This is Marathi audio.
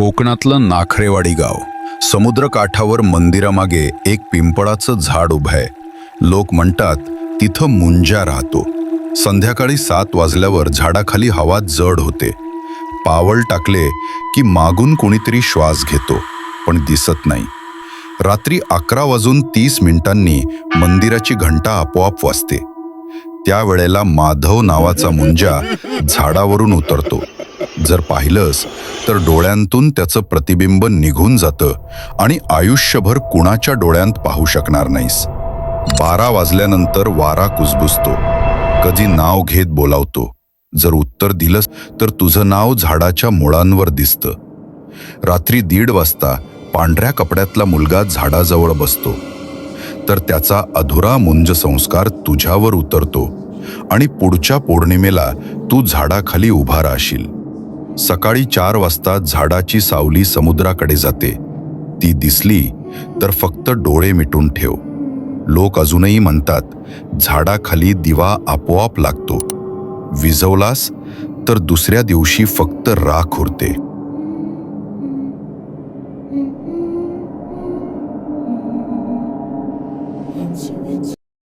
कोकणातलं नाखरेवाडी गाव. समुद्रकाठावर मंदिरामागे एक पिंपळाचं झाड उभं आहे. लोक म्हणतात तिथं मुंजा राहतो. संध्याकाळी सात वाजल्यावर झाडाखाली हवा जड होते. पावल टाकले की मागून कोणीतरी श्वास घेतो पण दिसत नाही. रात्री अकरा वाजून तीस मिनिटांनी मंदिराची घंटा आपोआप वाजते. त्यावेळेला माधव नावाचा मुंजा झाडावरून उतरतो. जर पाहिलंस तर डोळ्यांतून त्याचं प्रतिबिंब निघून जातं आणि आयुष्यभर कुणाच्या डोळ्यांत पाहू शकणार नाहीस. बारा वाजल्यानंतर वारा कुजबुजतो. कधी नाव घेत बोलावतो. जर उत्तर दिलंस तर तुझं नाव झाडाच्या मुळांवर दिसतं. रात्री दीड वाजता पांढऱ्या कपड्यातला मुलगा झाडाजवळ बसतो. तर त्याचा अधुरा मुंज संस्कार तुझ्यावर उतरतो आणि पुढच्या पौर्णिमेला तू झाडाखाली उभा राहशील. सकाळी चार वाजता झाडाची सावली समुद्राकडे जाते. ती दिसली तर फक्त डोळे मिटून ठेव. लोक अजूनही म्हणतात झाडाखाली दिवा आपोआप लागतो. विझवलास तर दुसऱ्या दिवशी फक्त राख उरते.